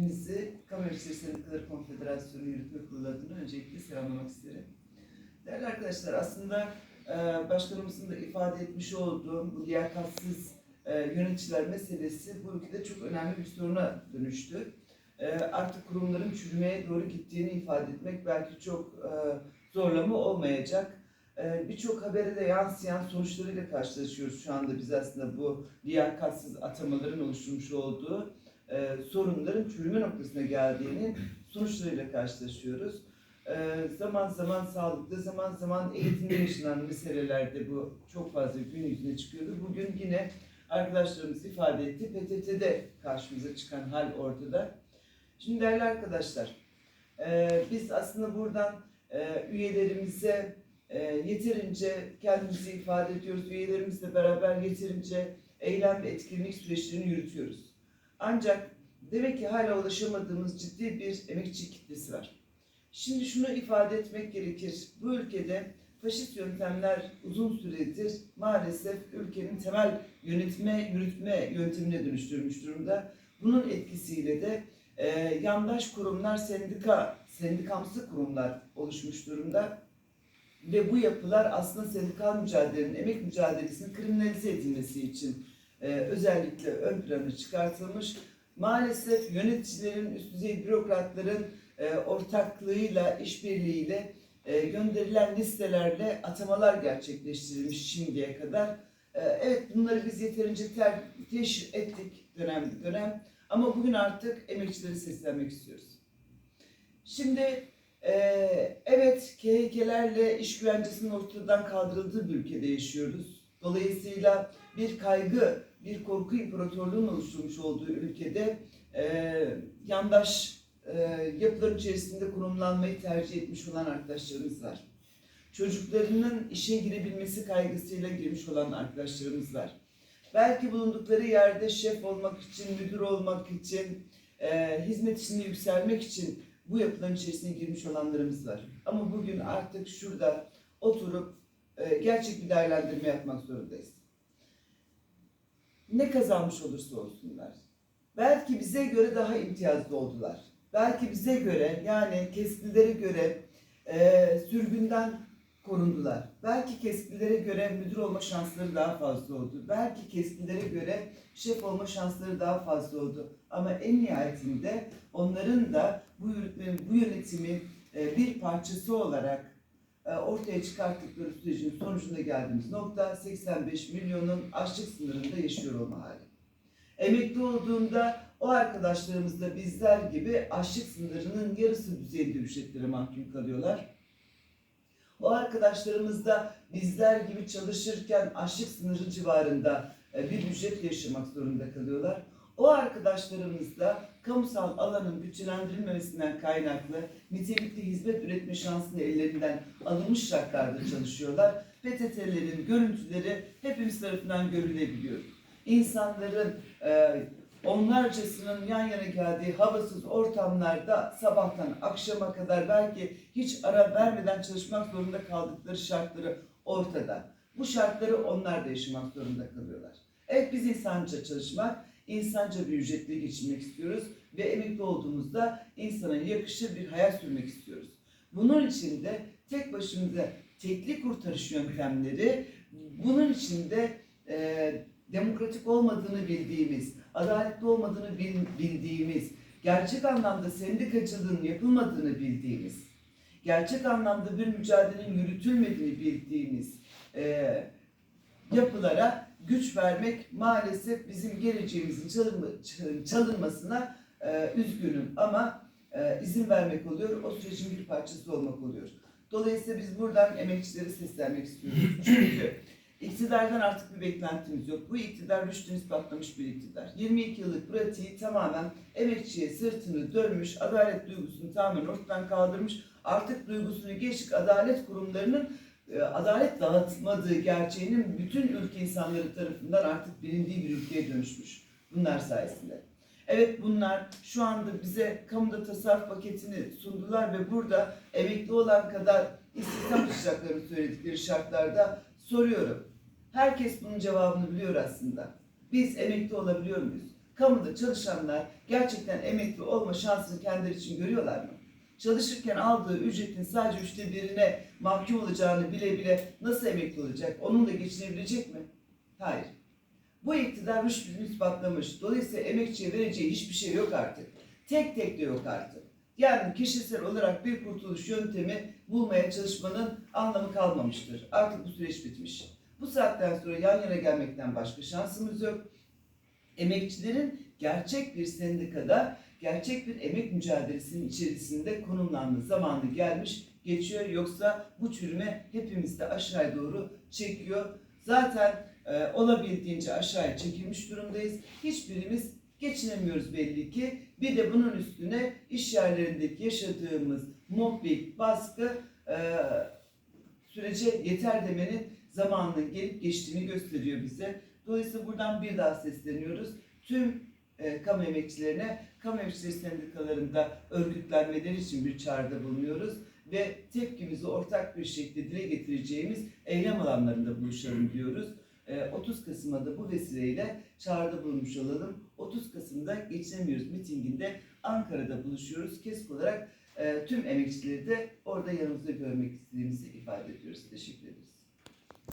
Hepinizi Kamu Emekçileri Sendikaları Konfederasyonu Yürütme Kurulu adına öncelikle selamlamak isterim. Değerli arkadaşlar aslında e, başkanımızın da ifade etmiş olduğu bu liyakatsiz e, yöneticiler meselesi bu ülkede çok önemli bir soruna dönüştü. E, artık kurumların çürümeye doğru gittiğini ifade etmek belki çok zorlama olmayacak. Birçok habere de yansıyan sonuçlarıyla karşılaşıyoruz şu anda biz aslında bu liyakatsiz atamaların oluşturmuş olduğu e, sorunların çürüme noktasına geldiğini sonuçlarıyla karşılaşıyoruz. E, zaman zaman sağlıkta, zaman zaman eğitimde yaşanan meselelerde bu çok fazla gün yüzüne çıkıyordu. Bugün yine arkadaşlarımız ifade etti. PTT'de karşımıza çıkan hal ortada. Şimdi değerli arkadaşlar, e, biz aslında buradan üyelerimize yeterince kendimizi ifade ediyoruz. Üyelerimizle beraber yeterince eylem ve etkinlik süreçlerini yürütüyoruz. Ancak demek ki hala ulaşamadığımız ciddi bir emekçi kitlesi var. Şimdi şunu ifade etmek gerekir. Bu ülkede faşist yöntemler uzun süredir maalesef ülkenin temel yönetme, yürütme yöntemine dönüştürmüş durumda. Bunun etkisiyle de e, yandaş kurumlar, sendika, sendikamsı kurumlar oluşmuş durumda. Ve bu yapılar aslında sendikal mücadelenin, emek mücadelesinin kriminalize edilmesi için e, özellikle ön plana çıkartılmış. Maalesef yöneticilerin, üst düzey bürokratların e, ortaklığıyla, işbirliğiyle e, gönderilen listelerle atamalar gerçekleştirilmiş şimdiye kadar. Evet bunları biz yeterince ter, ettik dönem dönem ama bugün artık emekçileri seslenmek istiyoruz. Şimdi evet KHK'lerle iş güvencesinin ortadan kaldırıldığı bir ülkede yaşıyoruz. Dolayısıyla bir kaygı, bir korku imparatorluğunun oluşturmuş olduğu ülkede e, yandaş e, yapıların içerisinde konumlanmayı tercih etmiş olan arkadaşlarımız var. Çocuklarının işe girebilmesi kaygısıyla girmiş olan arkadaşlarımız var. Belki bulundukları yerde şef olmak için, müdür olmak için, e, hizmet içinde yükselmek için bu yapıların içerisine girmiş olanlarımız var. Ama bugün artık şurada oturup e, gerçek bir değerlendirme yapmak zorundayız. Ne kazanmış olursa olsunlar. Belki bize göre daha imtiyazlı oldular. Belki bize göre yani kesklilere göre e, sürgünden korundular. Belki kesklilere göre müdür olma şansları daha fazla oldu. Belki kesklilere göre şef olma şansları daha fazla oldu. Ama en nihayetinde onların da bu yürütmenin, bu yönetimin e, bir parçası olarak ortaya çıkarttıkları sürecin sonucunda geldiğimiz nokta 85 milyonun açlık sınırında yaşıyor olma hali. Emekli olduğunda o arkadaşlarımız da bizler gibi açlık sınırının yarısı düzeyinde ücretlere mahkum kalıyorlar. O arkadaşlarımız da bizler gibi çalışırken açlık sınırı civarında e, bir ücretle yaşamak zorunda kalıyorlar. O arkadaşlarımız da kamusal alanın güçlendirilmemesinden kaynaklı nitelikli hizmet üretme şansını ellerinden alınmış şartlarda çalışıyorlar. PTT'lerin görüntüleri hepimiz tarafından görülebiliyor. İnsanların e, onlarcasının yan yana geldiği havasız ortamlarda sabahtan akşama kadar belki hiç ara vermeden çalışmak zorunda kaldıkları şartları ortada. Bu şartları onlar da yaşamak zorunda kalıyorlar. Evet biz insanca çalışmak, insanca bir ücretle geçinmek istiyoruz ve emekli olduğumuzda insana yakışır bir hayat sürmek istiyoruz. Bunun için de tek başımıza tekli kurtarış yöntemleri, bunun için de e, demokratik olmadığını bildiğimiz, adaletli olmadığını bil- bildiğimiz, gerçek anlamda sendikacılığın yapılmadığını bildiğimiz, gerçek anlamda bir mücadelenin yürütülmediğini bildiğimiz e, yapılara güç vermek maalesef bizim geleceğimizin çalınma- çalınmasına e, üzgünüm ama e, izin vermek oluyor, o sürecin bir parçası olmak oluyor. Dolayısıyla biz buradan emekçilere seslenmek istiyoruz. Çünkü iktidardan artık bir beklentimiz yok. Bu iktidar rüştünü ispatlamış bir iktidar. 22 yıllık pratiği tamamen emekçiye sırtını dönmüş, adalet duygusunu tamamen ortadan kaldırmış. Artık duygusunu geçtik adalet kurumlarının adalet dağıtmadığı gerçeğinin bütün ülke insanları tarafından artık bilindiği bir ülkeye dönüşmüş. Bunlar sayesinde. Evet bunlar şu anda bize kamuda tasarruf paketini sundular ve burada emekli olan kadar istihdam açacaklarını söyledikleri şartlarda soruyorum. Herkes bunun cevabını biliyor aslında. Biz emekli olabiliyor muyuz? Kamuda çalışanlar gerçekten emekli olma şansını kendileri için görüyorlar mı? Çalışırken aldığı ücretin sadece üçte birine mahkum olacağını bile bile nasıl emekli olacak? Onunla geçinebilecek mi? Hayır. Bu iktidar rüştünü ispatlamış. Dolayısıyla emekçiye vereceği hiçbir şey yok artık. Tek tek de yok artık. Yani kişisel olarak bir kurtuluş yöntemi bulmaya çalışmanın anlamı kalmamıştır. Artık bu süreç bitmiş. Bu saatten sonra yan yana gelmekten başka şansımız yok. Emekçilerin gerçek bir sendikada, gerçek bir emek mücadelesinin içerisinde konumlanma zamanı gelmiş, geçiyor. Yoksa bu çürüme hepimizi de aşağıya doğru çekiyor. Zaten e, olabildiğince aşağıya çekilmiş durumdayız. Hiçbirimiz geçinemiyoruz belli ki. Bir de bunun üstüne iş yerlerindeki yaşadığımız mobbing, baskı e, sürece yeter demenin zamanının gelip geçtiğini gösteriyor bize. Dolayısıyla buradan bir daha sesleniyoruz. Tüm e, kamu emekçilerine, kamu emekçileri sendikalarında örgütlenmeleri için bir çağrıda bulunuyoruz. Ve tepkimizi ortak bir şekilde dile getireceğimiz eylem alanlarında buluşalım diyoruz. E, 30 Kasım'a da bu vesileyle çağrıda bulunmuş olalım. 30 Kasım'da Geçinemiyoruz mitinginde Ankara'da buluşuyoruz. Kesk olarak e, tüm emekçileri de orada yanımızda görmek istediğimizi ifade ediyoruz. Teşekkür ederiz.